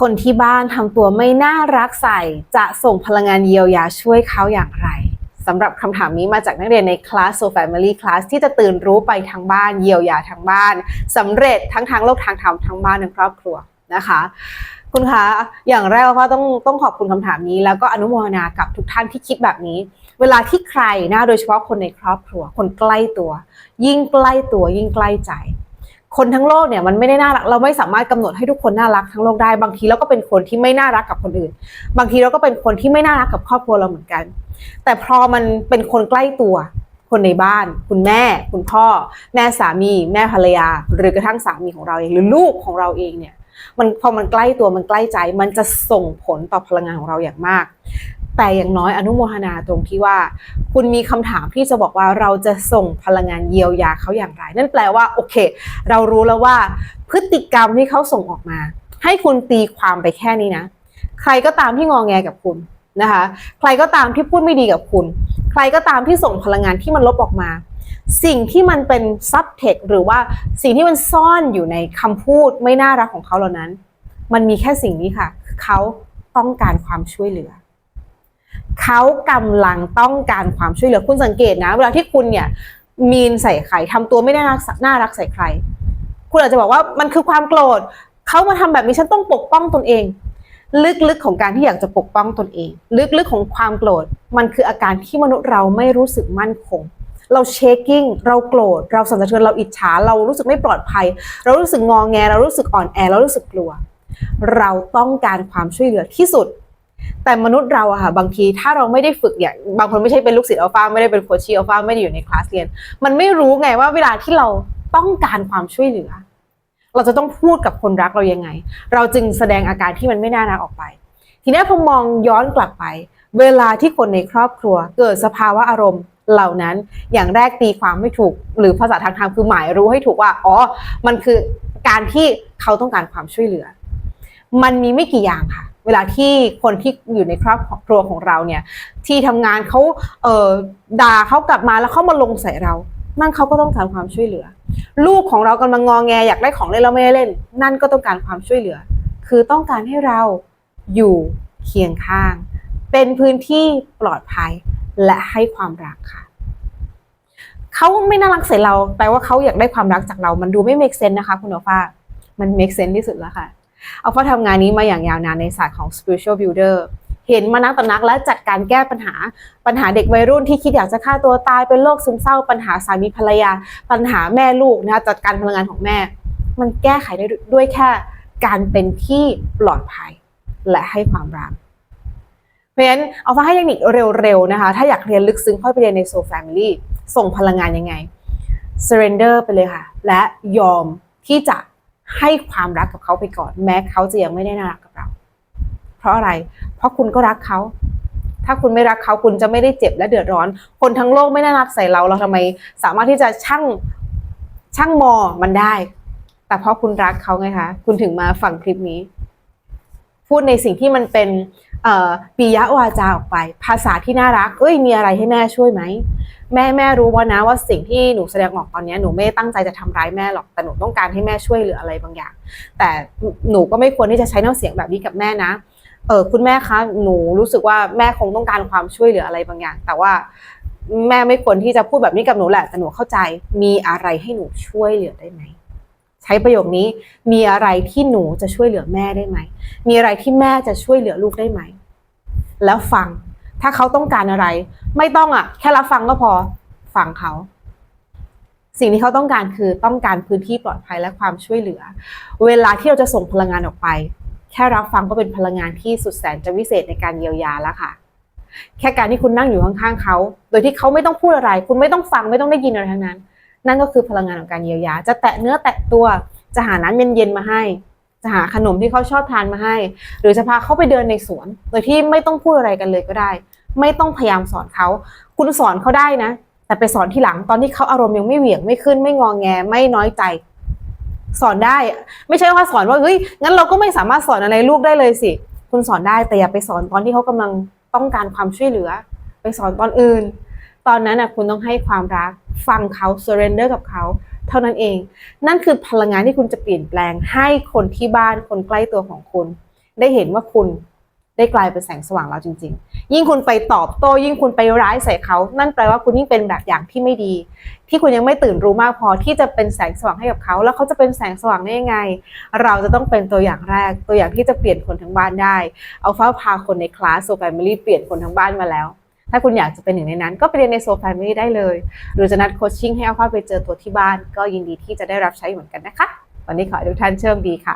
คนที่บ้านทำตัวไม่น่ารักใส่จะส่งพลังงานเยียวยาช่วยเขาอย่างไรสำหรับคำถามนี้มาจากนักเรียนในคลาส So Family Class ที่จะตื่นรู้ไปทั้งบ้านเยียวยาทั้งบ้านสำเร็จทั้งทางโลกทางธรรมทั้งบ้านทั้งครอบครัวนะคะ คุณคะอย่างแรกว่าต้องต้องขอบคุณคำถามนี้ แล้วก็อนุโมทนากับทุกท่านที่คิดแบบนี้ เวลาที่ใครนะโดยเฉพาะคนในครอบครัว คนใกล้ตัว ยิ่งใกล้ตัวยิ่งใกล้ใจ คนทั้งโลกเนี่ยมันไม่ได้น่ารักเราไม่สามารถกำหนดให้ทุกคนน่ารักทั้งโลกได้บางทีเราก็เป็นคนที่ไม่น่ารักกับคนอื่น บางทีเราก็เป็นคนที่ไม่น่ารักกับครอบครัวเราเหมือนกัน แต่พอมันเป็นคนใกล้ตัวคนในบ้าน คุณแม่ คุณพ่อ แม่สามี แม่ภรรยา หรือกระทั่งสามีของเราเองหรือลูกของเราเองเนี่ยมันพอมันใกล้ตัวมันใกล้ใจ มันจะส่งผลต่อพลังงานของเราอย่างมาก แต่อย่างน้อยอนุโมทนาตรงที่ว่า คุณมีคำถามที่จะบอกว่าเราจะส่งพลังงานเยียวยาเขาอย่างไร นั่นแปลว่าโอเค เรารู้แล้วว่าพฤติกรรมที่เขาส่งออกมา ให้คุณตีความไปแค่นี้นะ ใครก็ตามที่งองแงกับคุณนะคะ ใครก็ตามที่พูดไม่ดีกับคุณ ใครก็ตามที่ส่งพลังงานที่มันลบออกมา สิ่งที่มันเป็นซับเทคหรือว่าสิ่งที่มันซ่อนอยู่ในคำพูดไม่น่ารักของเขาเหล่านั้น มันมีแค่สิ่งนี้ค่ะคือเขาต้องการความช่วยเหลือ เขากำลังต้องการความช่วยเหลือคุณสังเกตนะ เวลาที่คุณเนี่ยมีนใส่ใครทำตัวไม่น่ารักน่ารักใส่ใคร คุณอาจจะบอกว่ามันคือความโกรธเขามาทำแบบนี้ฉันต้องปกป้องตนเอง ลึกๆของการที่อยากจะปกป้องตนเอง ลึกๆของความโกรธมันคืออาการที่มนุษย์เราไม่รู้สึกมั่นคงเราเชคกิ้งเราโกรธ เราสั่นสะเทือน เราอิจฉา เรารู้สึกไม่ปลอดภัย เรารู้สึกงองแง เรารู้สึกอ่อนแอ เรารู้สึกกลัว เราต้องการความช่วยเหลือที่สุด แต่มนุษย์เราอะค่ะบางทีถ้าเราไม่ได้ฝึกอย่างบางคนไม่ใช่เป็นลูกศิษย์อัลฟาไม่ได้เป็นโคชชีอัลฟาไม่ได้อยู่ในคลาสเรียน มันไม่รู้ไงว่าเวลาที่เราต้องการความช่วยเหลือ เราจะต้องพูดกับคนรักเรายังไง เราจึงแสดงอาการที่มันไม่น่ารักออกไป ทีนี้พอมองย้อนกลับไป เวลาที่คนในครอบครัว เกิดสภาวะอารมณ์เหล่านั้นอย่างแรกตีความไม่ถูก หรือภาษาทางธรรมคือหมายรู้ให้ถูกว่าอ๋อมันคือการที่เขาต้องการความช่วยเหลือ มันมีไม่กี่อย่างค่ะ เวลาที่คนที่อยู่ในครอบครัวของเราเนี่ย ที่ทำงานเขาเอ่อด่าเขากลับมาแล้วเขามาลงใส่เรา นั่นเขาก็ต้องการความช่วยเหลือ ลูกของเรากำลังงอแงอยากได้ของเล่นเราไม่ได้เล่น นั่นก็ต้องการความช่วยเหลือ คือต้องการให้เราอยู่เคียงข้าง เป็นพื้นที่ปลอดภัยและให้ความรักค่ะเขาไม่น่ารักใส่เราแปลว่าเขาอยากได้ความรักจากเรา มันดูไม่ make sense นะคะ คุณอัลฟามัน make sense ที่สุดแล้วค่ะ อัลฟาทำงานนี้มาอย่างยาวนานในศาสตร์ของ spiritual builder เห็นมานักต่อนักและจัดการแก้ปัญหา ปัญหาเด็กวัยรุ่นที่คิดอยากจะฆ่าตัวตายเป็นโรคซึมเศร้า ปัญหาสามีภรรยา ปัญหาแม่ลูกนะคะจัดการพลังงานของแม่ มันแก้ไขได้ด้วยแค่การเป็นที่ปลอดภัยและให้ความรักเพราะฉะนั้นเอาฟ้าให้เทคนิคเร็วๆนะคะ ถ้าอยากเรียนลึกซึ้งค่อยไปเรียนใน Soul Family ส่งพลังงานยังไง surrender ไปเลยค่ะ และยอมที่จะ ให้ความรักกับเขาไปก่อน แม้เขาจะยังไม่ได้น่ารักกับเรา เพราะอะไร เพราะคุณก็รักเขา ถ้าคุณไม่รักเขาคุณจะไม่ได้เจ็บและเดือดร้อน คนทั้งโลกไม่น่ารักใส่เราเราทำไม สามารถที่จะช่างช่างมอมันได้ แต่เพราะคุณรักเขาไงคะ คุณถึงมาฟังคลิปนี้ พูดในสิ่งที่มันเป็น ปิยวาจาออกไป ภาษาที่น่ารัก เอ้ยมีอะไรให้แม่ช่วยไหมแม่แม่รู้ว่านะว่าสิ่งที่หนูแสดงออกตอนนี้หนูไม่ตั้งใจจะทำร้ายแม่หรอกแต่หนูต้องการให้แม่ช่วยเหลืออะไรบางอย่าง แต่หนูก็ไม่ควรที่จะใช้น้ำเสียงแบบนี้กับแม่นะเออคุณแม่คะหนูรู้สึกว่าแม่คงต้องการความช่วยเหลืออะไรบางอย่าง แต่ว่าแม่ไม่ควรที่จะพูดแบบนี้กับหนูแหละแต่หนูเข้าใจมีอะไรให้หนูช่วยเหลือได้ไหม ใช้ประโยคนี้ มีอะไรที่หนูจะช่วยเหลือแม่ได้ไหม มีอะไรที่แม่จะช่วยเหลือลูกได้ไหม แล้วฟัง ถ้าเขาต้องการอะไร ไม่ต้องอะ แค่รับฟังก็พอ ฟังเขา สิ่งที่เขาต้องการคือต้องการพื้นที่ปลอดภัยและความช่วยเหลือ เวลาที่เราจะส่งพลังงานออกไป แค่รับฟังก็เป็นพลังงานที่สุดแสนจะวิเศษในการเยียวยาแล้วค่ะแค่การที่คุณนั่งอยู่ข้างๆเขา โดยที่เขาไม่ต้องพูดอะไร คุณไม่ต้องฟังไม่ต้องได้ยินอะไรทั้งนั้น นั่นก็คือพลังงานของการเยียวยา จะแตะเนื้อแตะตัว จะหาน้ำเย็นๆมาให้ จะหาขนมที่เขาชอบทานมาให้ หรือจะพาเขาไปเดินในสวน โดยที่ไม่ต้องพูดอะไรกันเลยก็ได้ ไม่ต้องพยายามสอนเขา คุณสอนเขาได้นะ แต่ไปสอนที่หลังตอนที่เขาอารมณ์ยังไม่เหวี่ยงไม่ขึ้น ไม่งองแงไม่น้อยใจ สอนได้ ไม่ใช่ว่าสอนว่าเฮ้ยงั้นเราก็ไม่สามารถสอนอะไรลูกได้เลยสิ คุณสอนได้แต่อย่าไปสอนตอนที่เขากำลังต้องการความช่วยเหลือ ไปสอนตอนอื่น ตอนนั้นนะคุณต้องให้ความรักฟังเขา surrender กับเขาเท่านั้นเอง นั่นคือพลังงานที่คุณจะเปลี่ยนแปลงให้คนที่บ้านคนใกล้ตัวของคุณ ได้เห็นว่าคุณได้กลายเป็นแสงสว่างแล้วจริง ๆ ยิ่งคุณไปตอบโต้ยิ่งคุณไปร้ายใส่เขา นั่นแปลว่าคุณยิ่งเป็นแบบอย่างที่ไม่ดี ที่คุณยังไม่ตื่นรู้มากพอที่จะเป็นแสงสว่างให้กับเขา แล้วเขาจะเป็นแสงสว่างได้ยังไง เราจะต้องเป็นตัวอย่างแรก ตัวอย่างที่จะเปลี่ยนคนทั้งบ้านได้ เอาฟ้าพาคนในคลาสโซแฟมิลี่เปลี่ยนคนทั้งบ้านมาแล้ว ถ้าคุณอยากจะเป็นหนึ่งในนั้น ก็ไปเรียนในโซแฟมิลี่ได้เลย หรือจะนัดโคชชิ่งให้เอาฟ้าไปเจอตัวที่บ้าน ก็ยินดีที่จะได้รับใช้เหมือนกันนะคะ วันนี้ขอให้ทุกท่านโชคดีค่ะ